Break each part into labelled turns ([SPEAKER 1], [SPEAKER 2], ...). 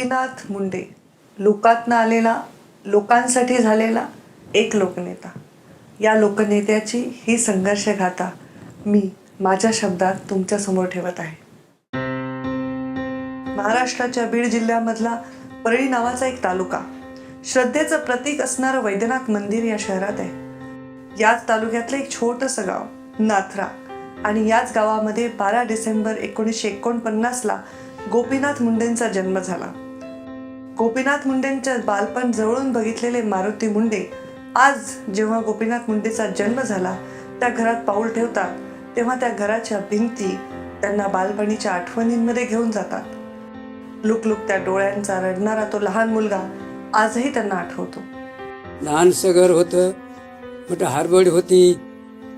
[SPEAKER 1] गोपीनाथ मुंडे लोकातनं आलेला लोकांसाठी झालेला एक लोकनेता. या लोकनेत्याची ही संघर्ष गाथा मी माझ्या शब्दात तुमच्यासमोर ठेवत आहे. महाराष्ट्राच्या बीड जिल्ह्यामधला परळी नावाचा एक तालुका. श्रद्धेचं प्रतीक असणारं वैद्यनाथ मंदिर या शहरात आहे. याच तालुक्यातलं एक छोटंसं गाव नाथरा. आणि याच गावामध्ये बारा डिसेंबर एकोणीसशे एकोणपन्नासला गोपीनाथ मुंडेंचा जन्म झाला. गोपीनाथ मुंडेंच्या बालपण जवळून बघितलेले मारुती मुंडे आज जेव्हा गोपीनाथ मुंडेचा जन्म झाला त्या घरात पाऊल ठेवतात तेव्हा त्या घराच्या भिंती त्यांना बालपणीच्या आठवणींमध्ये घेऊन जातात. लुकलुकत्या डोळ्यांचा रडणारा तो लहान मुलगा आजही त्यांना आठवतो.
[SPEAKER 2] लहानसं घर होतं मोठं हारबड होती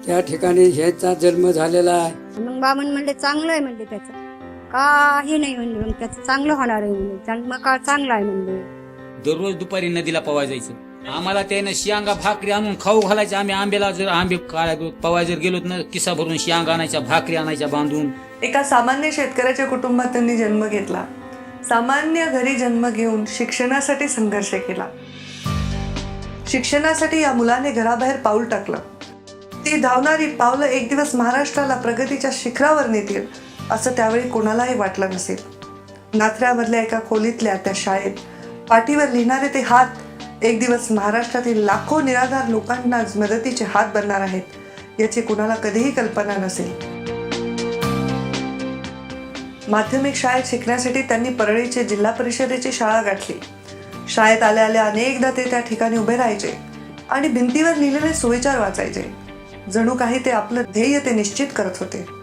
[SPEAKER 2] त्या ठिकाणी ह्याचा जन्म झालेला आहे.
[SPEAKER 3] मग बाबा म्हणले चांगलं आहे म्हणले त्याचं. काही नाही म्हणले. मग त्याचं चांगलं होणार आहे म्हणले. जन्म काळ चांगला आहे म्हणले.
[SPEAKER 4] दररोज दुपारी नदीला पवाय जायचं. आम्हाला त्यानं शियांगा भाकरी आणून खाऊ घालायचे. आम्ही आंब्याला जर आंबे काळ्या पवाय जर गेलो ना किस्सा भरून शियांग आणायच्या भाकरी आणायच्या बांधून.
[SPEAKER 1] एका सामान्य शेतकऱ्याच्या कुटुंबात त्यांनी जन्म घेतला. सामान्य घरी जन्म घेऊन शिक्षणासाठी संघर्ष केला. शिक्षणासाठी या मुलाने घराबाहेर पाऊल टाकलं. ती धावणारी पावलं एक दिवस महाराष्ट्राला प्रगतीच्या शिखरावर नेतील. असं त्यावेळी कोणालाही वाटलं नसेल. नाथऱ्यामधल्या एका खोलीतल्या त्या शाळेत पाठीवर लिहिणारे ते हात एक दिवस महाराष्ट्रातील लाखो निराधार लोकांना मदतीचे हात बनणार आहेत याची कुणाला कधीही कल्पना नसेल. माध्यमिक शाळेत शिकण्यासाठी त्यांनी परळीचे जिल्हा परिषदेची शाळा गाठली. शाळेत आल्या आल्या अनेकदा ते त्या ठिकाणी उभे राहायचे आणि भिंतीवर लिहिलेले सुविचार वाचायचे. जणू काही ते आपलं ध्येय ते निश्चित करत होते.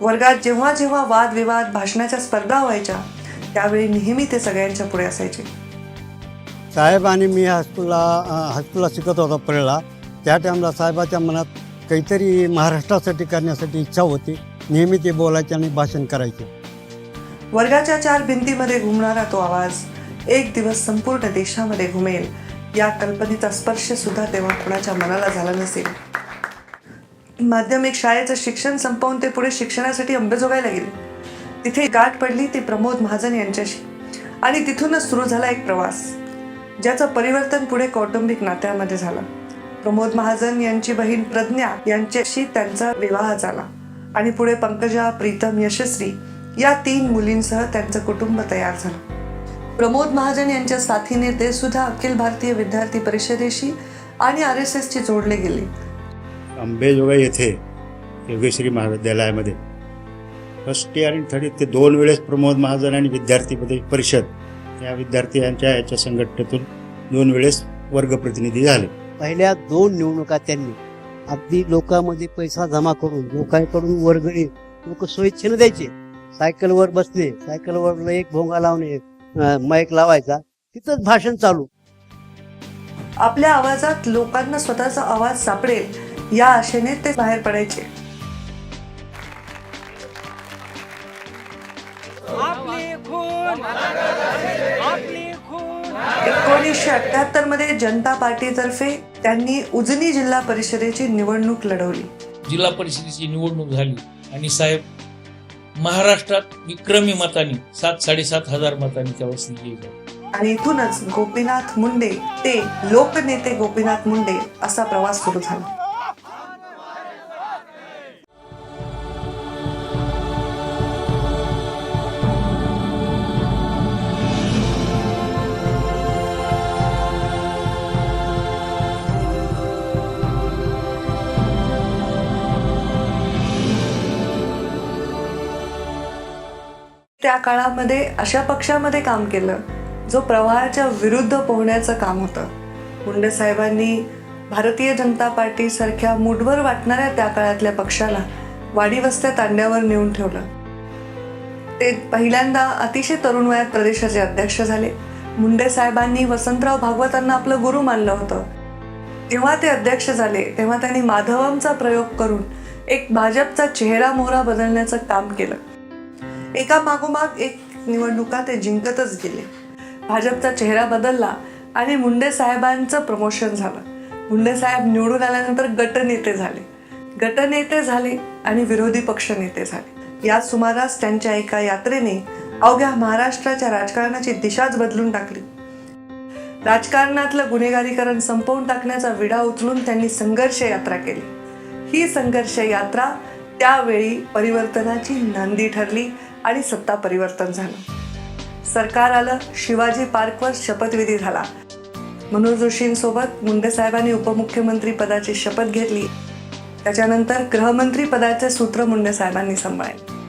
[SPEAKER 1] वर्गात जेव्हा जेव्हा वादविवाद भाषणाच्या स्पर्धा व्हायच्या त्यावेळी नेहमी ते सगळ्यांच्या पुढे असायचे.
[SPEAKER 5] साहेब आणि मी हायस्कूलला हायस्कूलला शिकत होतो परेला त्या टाईमला साहेबाच्या मनात काहीतरी महाराष्ट्रासाठी करण्यासाठी इच्छा होती. नेहमी ते बोलायचे आणि भाषण करायचे.
[SPEAKER 1] वर्गाच्या चार भिंतीमध्ये घुमणारा तो आवाज एक दिवस संपूर्ण देशामध्ये घुमेल. या कल्पनेचा स्पर्श सुद्धा तेव्हा कुणाच्या मनाला झाला नसेल. माध्यमिक शाळेचं शिक्षण संपवून ते पुढे शिक्षणासाठी अंबेजोगायला गेले. तिथे गाठ पडली ती प्रमोद महाजन यांच्याशी. आणि तिथूनच सुरू झाला एक प्रवास ज्याचं परिवर्तन पुढे कौटुंबिक नात्यामध्ये झालं. प्रमोद महाजन यांची बहीण प्रज्ञा यांच्याशी त्यांचा विवाह झाला. आणि पुढे पंकजा प्रीतम यशस्वी या तीन मुलींसह त्यांचं कुटुंब तयार झालं. प्रमोद महाजन यांच्या साथीने ते सुद्धा अखिल भारतीय विद्यार्थी परिषदेशी आणि आर एस एसशी जोडले गेले.
[SPEAKER 6] अंबेजोगाई येथे योगेश्वरी महाविद्यालयामध्ये फर्स्ट इयर आणि थर्ड ते दोन वेळेस प्रमोद महाजन आणि विद्यार्थी परि- परिषद या विद्यार्थ्यांच्या याच्या संघटनेतून दोन वेळेस वर्गप्रतिनिधी झाले.
[SPEAKER 7] पहिल्या दोन निवडणुका त्यांनी अगदी लोकांमध्ये पैसा जमा करून लोकांकडून वर्गणी लोक स्वेच्छेनं द्यायचे. सायकलवर बसणे सायकलवर एक भोंगा लावणे माईक लावायचा तिथंच भाषण चालू.
[SPEAKER 1] आपल्या आवाजात लोकांना स्वतःचा आवाज सापडेल. या आशेने ते बाहेर पडायचे. एकोणीसशे अठ्याहत्तरमध्ये जनता पार्टीतर्फे त्यांनी उजनी जिल्हा परिषदेची निवडणूक लढवली.
[SPEAKER 8] जिल्हा परिषदेची निवडणूक झाली आणि साहेब महाराष्ट्रात विक्रमी मतांनी सात साडेसात हजार मतांनी त्यावेळेस.
[SPEAKER 1] आणि इथूनच गोपीनाथ मुंडे ते लोकनेते गोपीनाथ मुंडे असा प्रवास सुरू झाला. त्या काळामध्ये अशा पक्षामध्ये काम केलं जो प्रवाहाच्या विरुद्ध पोहण्याचं काम होतं. मुंडे साहेबांनी भारतीय जनता पार्टी सारख्या मुठभर वाटणाऱ्या त्या काळातल्या पक्षाला वाडी वस्त्या तांड्यावर नेऊन ठेवलं. ते पहिल्यांदा अतिशय तरुण वयात प्रदेशाचे अध्यक्ष झाले. मुंडे साहेबांनी वसंतराव भागवतांना आपलं गुरु मानलं होतं. जेव्हा ते अध्यक्ष झाले तेव्हा त्यांनी माधवमचा प्रयोग करून एक भाजपचा चेहरा मोहरा बदलण्याचं काम केलं. एका मागोमाग एक निवडणुका ते जिंकतच गेले. भाजपचा चेहरा बदलला आणि मुंडे साहेबांचं प्रमोशन झालं. मुंडे साहेब निवडून आल्यानंतर गटनेते झाले. गटनेते झाले आणि विरोधी पक्ष नेते झाले. या सुमारास त्यांच्या एका यात्रेने अवघ्या महाराष्ट्राच्या राजकारणाची दिशाच बदलून टाकली. राजकारणातलं गुन्हेगारीकरण संपवून टाकण्याचा विडा उचलून त्यांनी संघर्ष यात्रा केली. ही संघर्ष यात्रा त्यावेळी परिवर्तनाची नांदी ठरली आणि सत्ता परिवर्तन झालं. सरकार आलं शिवाजी पार्कवर शपथविधी झाला. मनोज जोशींसोबत मुंडे साहेबांनी उपमुख्यमंत्री पदाची शपथ घेतली. त्याच्यानंतर गृहमंत्री पदाचे सूत्र मुंडे साहेबांनी सांभाळले.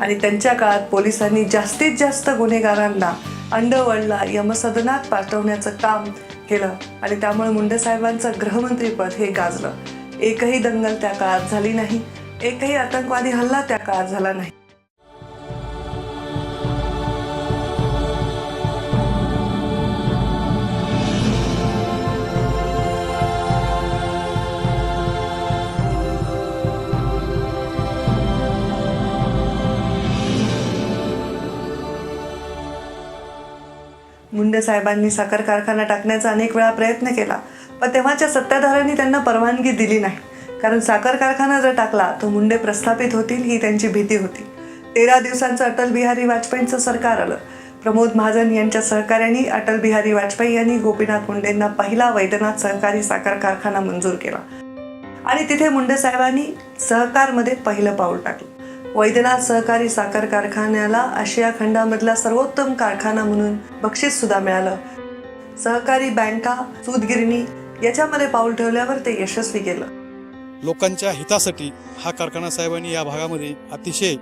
[SPEAKER 1] आणि त्यांच्या काळात पोलिसांनी जास्तीत जास्त गुन्हेगारांना अंडवळला यमसदनात पाठवण्याचं काम केलं आणि त्यामुळे मुंडे साहेबांचं गृहमंत्रीपद हे गाजलं. एकही दंगल त्या काळात झाली नाही. एकही आतंकवादी हल्ला त्या काळात झाला नाही. मुंडे साहेबांनी साखर कारखाना टाकण्याचा अनेक वेळा प्रयत्न केला पण तेव्हाच्या सत्ताधाऱ्यांनी त्यांना परवानगी दिली नाही. कारण साखर कारखाना जर टाकला तर मुंडे प्रस्थापित होतील ही त्यांची भीती होती. तेरा दिवसांचं अटल बिहारी वाजपेयींचं सरकार आलं. प्रमोद महाजन यांच्या सहकार्याने अटल बिहारी वाजपेयी यांनी गोपीनाथ मुंडेंना पहिला वैद्यनाथ सहकारी साखर कारखाना मंजूर केला. आणि तिथे मुंडे साहेबांनी सहकारमध्ये पहिलं पाऊल टाकलं. वैद्यनाथ सहकारी साखर कारखान्याला आशिया खंडामधला सर्वोत्तम कारखाना म्हणून बक्षीस सुद्धा मिळालं. सहकारी बँका सूतगिरणी याच्यामध्ये पाऊल ठेवल्यावर ते यशस्वी केलं.
[SPEAKER 9] लोकांच्या हितासाठी हा कारखाना साहेबांनी या भागामध्ये अतिशय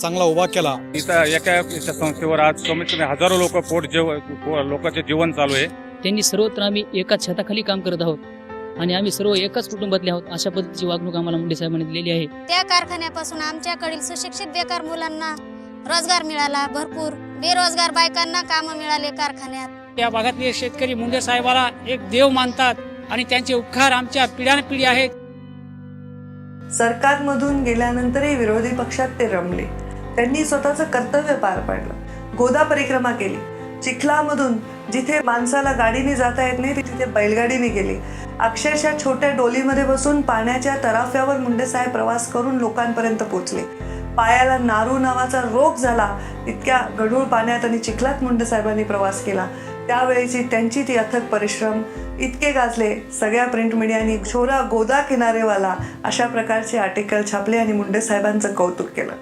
[SPEAKER 9] चांगला उभा केला.
[SPEAKER 10] इथं एका संस्थेवर आज कमीत कमी हजारो लोक पोट जेव पो- लोकांचे जीवन चालू आहे.
[SPEAKER 11] त्यांनी सर्वत्र आम्ही एकाच छताखाली काम करत आहोत. आणि आम्ही सर्व एकाच कुटुंबातले आहोत. अशा पद्धतीची वागणूक आम्हाला मुंडे साहेबांनी दिलेली आहे.
[SPEAKER 12] त्या कारखान्यापासून आमच्याकडील सुशिक्षित बेकार मुलांना रोजगार मिळाला भरपूर. बेरोजगार बायकांना कामं मिळाले कारखान्यात.
[SPEAKER 11] त्या भागातले शेतकरी मुंडे साहेबाला एक देव मानतात आणि त्यांचे उपकार आमच्या पिढ्यानपिढी आहेत.
[SPEAKER 1] सरकारमधून गेल्यानंतरही विरोधी पक्षात ते रमले. त्यांनी स्वतःचं कर्तव्य पार पाडलं. गोदा परिक्रमा केली. चिखलामधून जिथे माणसाला गाडीने जाता येत नाही तिथे बैलगाडीने गेली. अक्षरशः छोट्या डोलीमध्ये बसून पाण्याच्या तराफ्यावर मुंडेसाहेब प्रवास करून लोकांपर्यंत पोचले पायाला नारू नावाचा रोग झाला इतक्या गढूळ पाण्यात आणि चिखलात मुंडे साहेबांनी प्रवास केला. त्यावेळेची त्यांची ती अथक परिश्रम इतके गाजले सगळ्या प्रिंट मीडियानी छोरा गोदा किनारेवाला अशा प्रकारचे आर्टिकल छापले आणि मुंडेसाहेबांचं कौतुक केलं.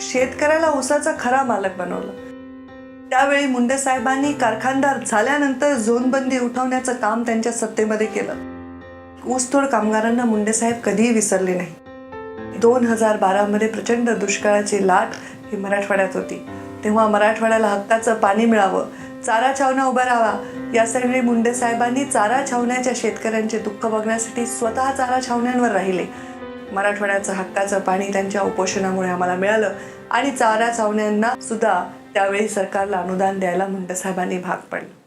[SPEAKER 1] शेतकऱ्याला ऊसाचा खरा मालक बनवलं. त्यावेळी मुंडे साहेबांनी कारखानदार झाल्यानंतर झोनबंदी उठवण्याचं काम त्यांच्या सत्तेमध्ये केलं. ऊसतोड कामगारांना मुंडे साहेब कधीही विसरले नाही. दोन हजार बारामध्ये प्रचंड दुष्काळाची लाट ही मराठवाड्यात होती. तेव्हा मराठवाड्याला हक्काचं पाणी मिळावं चारा छावण्या उभा राहावा यासाठी मुंडे साहेबांनी चारा छावण्याच्या शेतकऱ्यांचे दुःख बघण्यासाठी स्वतः चारा छावण्यांवर राहिले. मराठवाड्याचं हक्काचं पाणी त्यांच्या उपोषणामुळे आम्हाला मिळालं आणि चारा छावण्यांना सुद्धा त्यावेळी सरकारला अनुदान द्यायला मुंडसाहेबांनी भाग पडलं.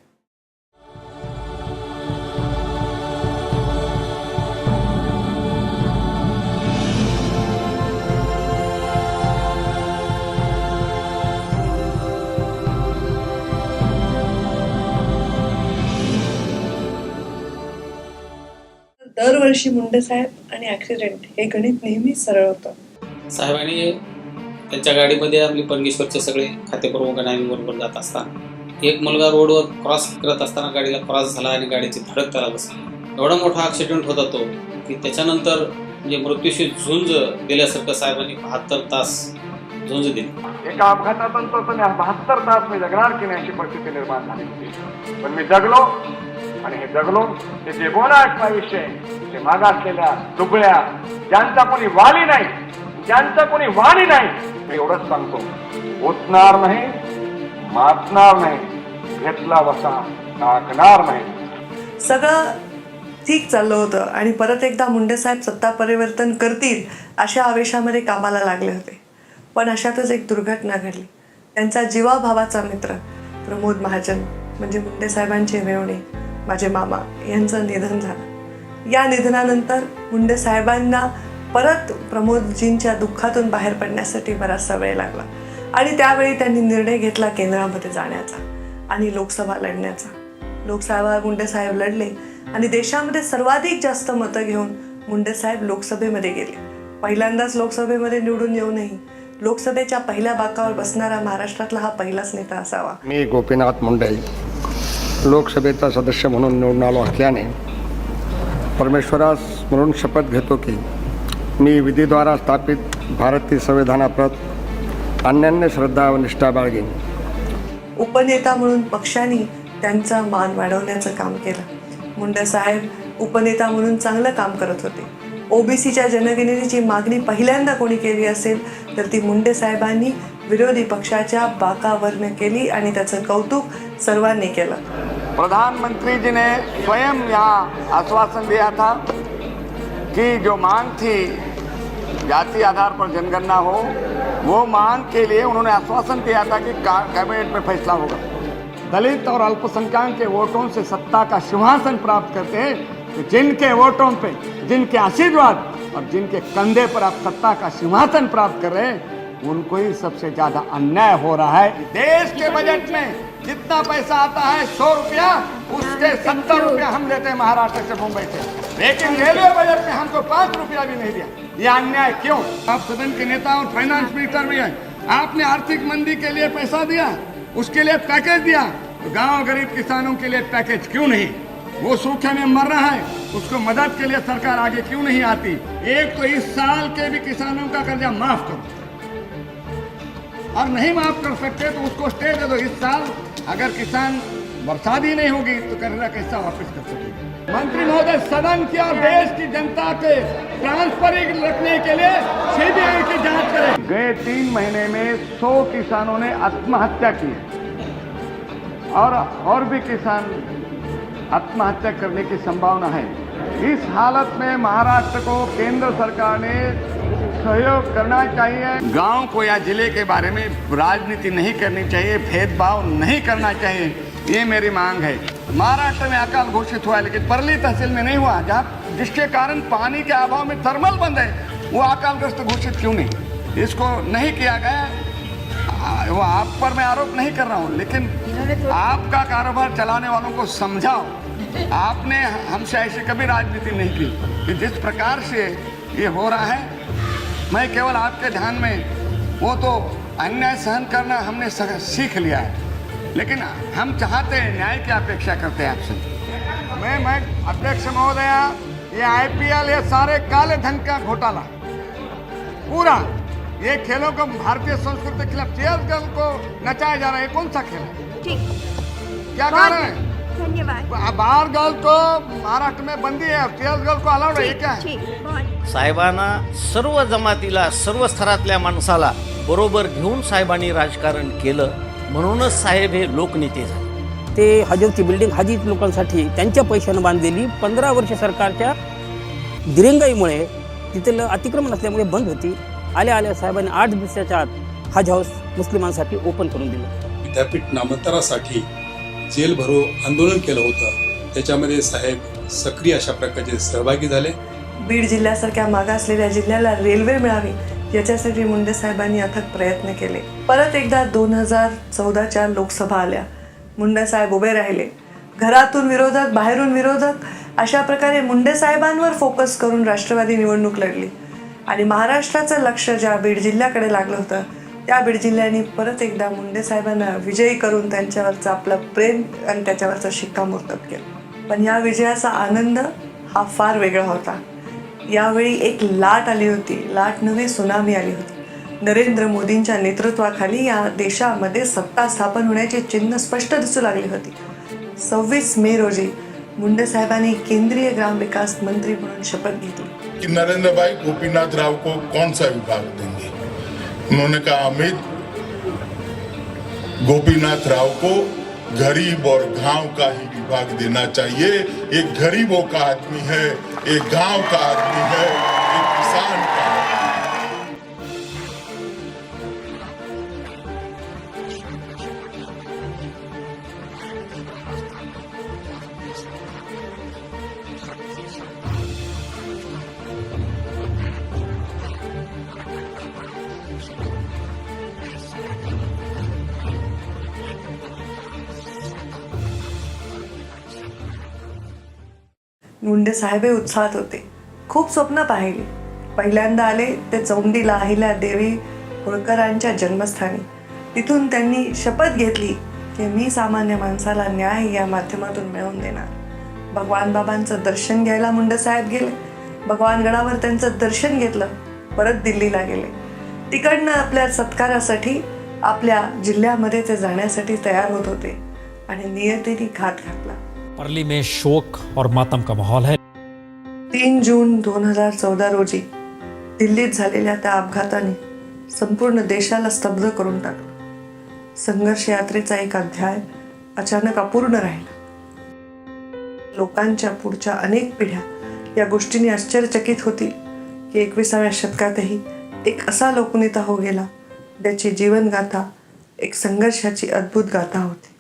[SPEAKER 1] दरवर्षी मुंडे साहेब आणि ऍक्सिडेंट हे गणित नेहमीच सरळ होतं.
[SPEAKER 4] साहेबांनी त्यांच्या गाडीमध्ये आपली परमेश्वरचे सगळे खातेप्रमुख आणि बरोबर जात असताना. एक मुलगा रोडवर क्रॉस करत असताना गाडीला क्रॉस झाला आणि गाडीची धडक त्याला बसली. एवढा मोठा ॲक्सिडेंट होता तो की त्याच्यानंतर म्हणजे मृत्यूशी झुंज दिल्यासारखं साहेबांनी बहात्तर तास झुंज दिली.
[SPEAKER 10] एका अपघातानंतर पण बहात्तर तास मी जगणार की नाही अशी परिस्थिती निर्माण झाली होती. पण मी जगलो आणि हे जगलो ते जे बोला विषय ते मागासलेल्या दुबळ्या ज्यांचा कोणी वाली नाही ज्यांचा कोणी वाणी नाही मी एवढंच सांगतो. ओतणार नाही माचणार नाही घेतला वसा टाकणार नाही.
[SPEAKER 1] सगळं ठीक चाललं होतं आणि परत एकदा मुंडे साहेब सत्ता परिवर्तन करतील अशा आवेशामध्ये कामाला लागले होते. पण अशातच एक दुर्घटना घडली. त्यांचा जीवाभावाचा मित्र प्रमोद महाजन म्हणजे मुंडे साहेबांचे मेवणे माझे मामा यांचं निधन झालं. या निधनानंतर मुंडे साहेबांना परत प्रमोदजींच्या दुःखातून बाहेर पडण्यासाठी बराचसा वेळ लागला. आणि त्यावेळी त्यांनी निर्णय घेतला केंद्रामध्ये जाण्याचा आणि लोकसभा लढण्याचा. लोकसभा मुंडेसाहेब लढले आणि देशामध्ये सर्वाधिक जास्त मतं घेऊन मुंडेसाहेब लोकसभेमध्ये गेले. पहिल्यांदाच लोकसभेमध्ये निवडून येऊनही लोकसभेच्या पहिल्या बाकावर बसणारा महाराष्ट्रातला हा पहिलाच नेता असावा.
[SPEAKER 10] मी गोपीनाथ मुंडे. लोकसभेचा सदस्य म्हणून निवडून आलो असल्याने परमेश्वरास म्हणून शपथ घेतो की मी विधीद्वारा स्थापित भारतीय संविधानाप्रत अन्यान्य श्रद्धा व निष्ठा बाळगेन.
[SPEAKER 1] उपनेता म्हणून पक्षाने त्यांचा मान वाढवण्याचं काम केलं. मुंडे साहेब उपनेता म्हणून चांगलं काम करत होते. ओबीसीच्या जनगणनेची मागणी पहिल्यांदा कोणी केली असेल तर ती मुंडे साहेबांनी विरोधी पक्षाच्या बाकावरनं केली आणि त्याचं कौतुक सर्वांनी केलं.
[SPEAKER 10] प्रधानमंत्री जी ने स्वयं यहाँ आश्वासन दिया था. कि जो मांग थी, जाति आधार पर जनगणना हो, वो मांग के लिए उन्होंने आश्वासन दिया था कि कैबिनेट में फैसला होगा। दलित और अल्पसंख्यक के वोटों से सत्ता का सिंहासन प्राप्त करते हैं तो जिनके वोटों पे जिनके आशीर्वाद और जिनके कंधे पर आप सत्ता का सिंहासन प्राप्त कर रहे हैं, उनको ही सबसे ज़्यादा अन्याय हो रहा है। देश के बजट में जितना पैसा आता है, सौ रुपया, उसके सत्तर रुपया हम देते हैं महाराष्ट्र से मुंबई से। लेकिन रेलवे बजट में हमको पाँच रुपया भी नहीं दिया। ये अन्याय क्यों? आप सदन के नेता और फाइनेंस मिनिस्टर भी हैं। आपने आर्थिक मंदी के लिए पैसा दिया, उसके लिए पैकेज दिया। तो गाँव गरीब किसानों के लिए पैकेज क्यों नहीं? वो सूखे में मर रहा है, उसको मदद के लिए सरकार आगे क्यों नहीं आती? एक तो इस साल के भी किसानों का कर्जा माफ़ करो। और नहीं माफ़ कर सकते तो उसको स्टे दे दो। इस साल अगर किसान बरसात ही नहीं होगी तो कर्जा कैसा वापस कर सकेगा? मंत्री महोदय सदन की और देश की जनता के ट्रांसपेरेंट रखने के लिए सीबीआई की जाँच करें। गए तीन महीने में सौ किसानों ने आत्महत्या की। है और और भी किसान आत्महत्या करने की संभावना है। इस हालत में महाराष्ट्र को केंद्र सरकार ने सहयोग करना चाहिए। गाँव को या ज़िले के बारे में राजनीति नहीं करनी चाहिए भेदभाव नहीं करना चाहिए। ये मेरी मांग है। महाराष्ट्र में अकाल घोषित हुआ है लेकिन परली तहसील में नहीं हुआ जहाँ जिसके कारण पानी के अभाव में थर्मल बंद है वो अकालग्रस्त घोषित क्यों नहीं? इसको नहीं किया गया। वो आप पर मैं आरोप नहीं कर रहा हूँ लेकिन आपका कारोबार चलाने वालों को समझाओ। आपने हमसे ऐसी कभी राजनीति नहीं की कि जिस प्रकार से ये हो रहा है। मैं केवल आपके ध्यान में वो तो अन्याय सहन करना हमने सीख लिया है। लेकिन हम चाहते हैं न्याय की अपेक्षा करते हैं आपसे। मैं मैं अध्यक्ष महोदया ये आईपीएल ये सारे काले धन का घोटाला। पूरा ये खेलों को भारतीय संस्कृति के खिलाफ चेयर गर्ल को नचाया जा रहा है। ये कौन सा खेल है?
[SPEAKER 3] ठीक।
[SPEAKER 10] क्या कारण है?
[SPEAKER 3] धन्यवाद।
[SPEAKER 10] बार गर्ल को महाराष्ट्र में बंदी है और चेयर गर्ल को अलाउड है क्या है?
[SPEAKER 13] साहेबांना सर्व जमातीला सर्व स्तरातल्या माणसाला बरोबर घेऊन साहेबांनी राजकारण केलं. म्हणूनच साहेब हे लोकनेते झाले.
[SPEAKER 11] ते हजरची बिल्डिंग हजीच लोकांसाठी त्यांच्या पैशानं बांधलेली पंधरा वर्ष सरकारच्या दिरंगाईमुळे तिथलं अतिक्रमण असल्यामुळे बंद होती. आल्या आल्या साहेबांनी आठ दिवसाच्या आत हज हाऊस मुस्लिमांसाठी ओपन करून दिलं.
[SPEAKER 9] विद्यापीठ नामांतरासाठी जेल भरो आंदोलन केलं होतं. त्याच्यामध्ये साहेब सक्रिय अशा प्रकारचे सहभागी झाले.
[SPEAKER 1] बीड जिल्ह्यासारख्या मागासलेल्या जिल्ह्याला रेल्वे मिळावी याच्यासाठी मुंडे साहेबांनी अथक प्रयत्न केले. परत एकदा दोन हजार चौदाच्या लोकसभा आल्या. मुंडे साहेब उभे राहिले. घरातून विरोधक बाहेरून विरोधक अशा प्रकारे मुंडे साहेबांवर फोकस करून राष्ट्रवादी निवडणूक लढली. आणि महाराष्ट्राचं लक्ष ज्या बीड जिल्ह्याकडे लागलं होतं त्या बीड जिल्ह्याने परत एकदा मुंडे साहेबांना विजयी करून त्यांच्यावरचं आपलं प्रेम आणि त्याच्यावरचं शिक्कामोर्तब केलं. पण या विजयाचा आनंद हा फार वेगळा होता. यावेळी एक लाट आली होती. लाट नव्हे सुनामी आली होती. नरेंद्र मोदींच्या नेतृत्वाखाली या देशामध्ये सत्ता स्थापन होण्याची चिन्ह स्पष्ट दिसू लागली होती. सव्वीस मे रोजी मुंडे साहेबांनी केंद्रीय ग्रामविकास मंत्री म्हणून शपथ घेतली.
[SPEAKER 14] कि नरेंद्र भाई गोपीनाथ राव को कौन सा विभाग देंगे? उन्होंने कहा अमित गोपीनाथ राव को गरीब और गांव का ही विभाग देना चाहिए। एक गरीबों का आदमी है एक गांव का आदमी है एक किसान का।
[SPEAKER 1] मुंडे साहेबही उत्साहात होते. खूप स्वप्न पाहिली. पहिल्यांदा आले ते चौंडीला अहिल्या देवी होळकरांच्या जन्मस्थानी. तिथून त्यांनी शपथ घेतली की मी सामान्य माणसाला न्याय या माध्यमातून मिळवून देणार. भगवान बाबांचं दर्शन घ्यायला मुंडसाहेब गेले. भगवानगडावर त्यांचं दर्शन घेतलं. परत दिल्लीला गेले. तिकडनं आपल्या सत्कारासाठी आपल्या जिल्ह्यामध्ये ते जाण्यासाठी तयार होत होते. आणि नियतीने घात घातला.
[SPEAKER 15] परली में शोक और मातम का माहौल है।
[SPEAKER 1] तीन जून दोन हजार चौदा रोजी दिल्लीत झालेल्या त्या अपघाताने संपूर्ण देशाला स्तब्ध करून टाकलं. संघर्ष यात्रेचा एक अध्याय अचानक अपूर्ण राहिला. लोकांच्या पुढच्या अनेक पिढ्या या गोष्टीने आश्चर्यचकित होतील की एकविसाव्या शतकातही एक असा लोकनेता हो गेला ज्याची जीवनगाथा एक संघर्षाची अद्भुत गाथा होती.